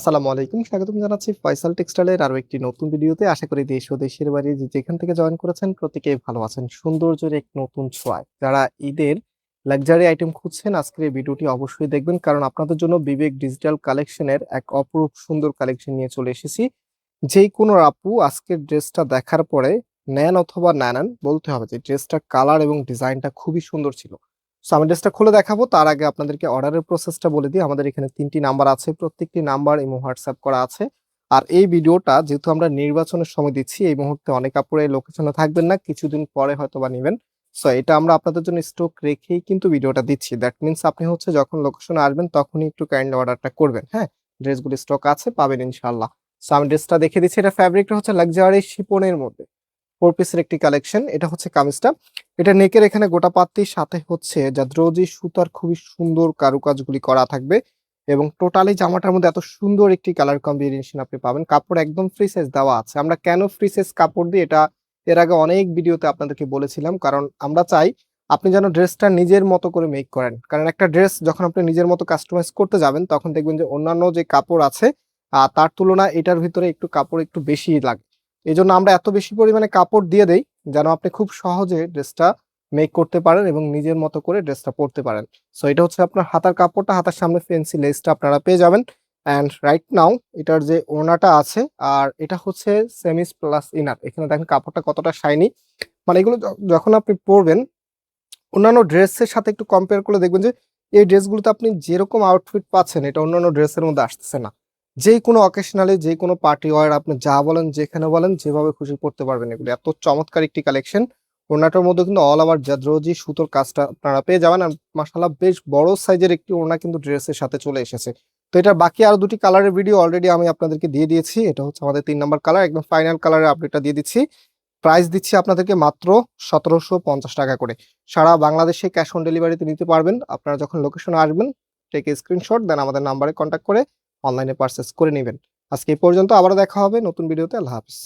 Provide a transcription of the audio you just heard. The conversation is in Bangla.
আসসালামু আলাইকুম, স্বাগতম জানাচ্ছি ফয়সাল টেক্সটাইলের আরও একটি নতুন ভিডিওতে। আশা করি দেশ ও দেশের যে যেখান থেকে জয়েন করেছেন প্রত্যেকেই ভালো আছেন। সৌন্দর্যের এক নতুন ছোঁয়ায়। যারা ঈদের লাক্সারি আইটেম খুঁজছেন, আজকের এই ভিডিওটি অবশ্যই দেখবেন, কারণ আপনাদের জন্য বিবেক ডিজিটাল কালেকশনের এক অপরূপ সুন্দর কালেকশন নিয়ে চলে এসেছি। যেই কোনো আপু আজকের ড্রেসটা দেখার পরে নেন অথবা না নেন, বলতে হবে যে ড্রেসটার কালার এবং ডিজাইনটা খুবই সুন্দর ছিল। সো আমি ড্রেসটা খুলে দেখাবো। তার আগে আপনাদেরকে অর্ডারের প্রসেসটা বলে দিই। আমাদের এখানে তিনটি নাম্বার আছে, প্রত্যেকটি নাম্বার ইমো হোয়াটসঅ্যাপ করা আছে। আর এই ভিডিওটা যেহেতু আমরা নির্বাচনের সময় দিচ্ছি, এই মুহূর্তে অনেক আপুরে লোকেশনে থাকবেন না, কিছুদিন পরে হয়তো বা নেবেন। সো এটা আমরা আপনাদের জন্য স্টক রেখেই কিন্তু ভিডিওটা দিচ্ছি। দ্যাট মিনস আপনি হচ্ছে যখন লোকেশনে আসবেন, তখনই একটু কাইন্ডলি অর্ডারটা করবেন। হ্যাঁ ড্রেসগুলি স্টক আছে, পাবেন ইনশাল্লাহ সো আমি ড্রেসটা দেখে দিচ্ছি। এটা ফ্যাব্রিকটা হচ্ছে লাক্সারি শিপনের মধ্যে। ফোর পিসের একটি কালেকশন এটা হচ্ছে কামিজটা। এটা নেকের এখানে গোটা পাত্তির সাথে হচ্ছে জাদ্রোজি সুতার খুবই সুন্দর কারুকাজগুলি করা থাকবে এবং টোটালি জামাটার মধ্যে এত সুন্দর একটি কালার কম্বিনেশন আপনি পাবেন। কাপড় একদম ফ্রি সাইজ দেওয়া আছে। আমরা কেন ফ্রি সাইজ কাপড় দিই এটা এর আগে অনেক ভিডিওতে আপনাদেরকে বলেছিলাম, কারণ আমরা চাই আপনি যেন ড্রেসটা নিজের মতো করে মেক করেন। কারণ একটা ড্রেস যখন আপনি নিজের মতো কাস্টমাইজ করতে যাবেন, তখন দেখবেন যে অন্যান্য যে কাপড় আছে তার তুলনায় এটার ভিতরে একটু কাপড় একটু বেশি লাগে। এই জন্য আমরা এত বেশি পরিমাণে কাপড় দিয়ে দেই যেন আপনি খুব সহজে ড্রেসটা মেক করতে পারেন এবং নিজের মতো করে ড্রেসটা পরতে পারেন। সো এটা হচ্ছে আপনার হাতার কাপড়টা, হাতার সামনে ফেন্সি লেসটা আপনারা পেয়ে যাবেন। অ্যান্ড রাইট নাও এটার যে ওড়নাটা আছে, আর এটা হচ্ছে সেমিস প্লাস ইনার এখানে দেখেন কাপড়টা কতটা শাইনি মানে এগুলো যখন আপনি পরবেন, অন্যান্য ড্রেসের সাথে একটু কম্পেয়ার করলে দেখবেন যে, এই ড্রেসগুলোতে আপনি যেরকম আউটফিট পাচ্ছেন, এটা অন্যান্য ড্রেসের মধ্যে আসতেছে না। যে কোনো অকেশনালি যে কোনো পার্টি ওয়ার আপনি যা বলেন, যেখানে বলেন, যেভাবে খুশি করতে পারবেন এগুলো। এত চমৎকার একটি কালেকশন ওড়নাটার মধ্যে কিন্তু অল ওভার জাদ্রোজি সুতোর কাজটা আপনারা পেয়ে যাবেন। আর মাসাল্লাহ বেশ বড় সাইজের একটি ওড়না কিন্তু ড্রেসের সাথে চলে এসেছে। তো এটার বাকি আরও দুটি কালারের ভিডিও অলরেডি আমি আপনাদেরকে দিয়ে দিয়েছি। এটা হচ্ছে আমাদের তিন নম্বর কালার একদম ফাইনাল কালারের আপডেটটা দিয়ে দিচ্ছি। প্রাইস দিচ্ছি আপনাদেরকে মাত্র সতেরোশো পঞ্চাশ টাকা করে। সারা বাংলাদেশে ক্যাশ অন ডেলিভারিতে নিতে পারবেন। আপনারা যখন লোকেশনে আসবেন টেক স্ক্রিনশট দেন আমাদের নাম্বারে কন্ট্যাক্ট করে অনলাইনে পারচেস করে নেবেন। আজকে এই পর্যন্ত আবারও দেখা হবে নতুন ভিডিওতে আল্লাহ হাফিজ।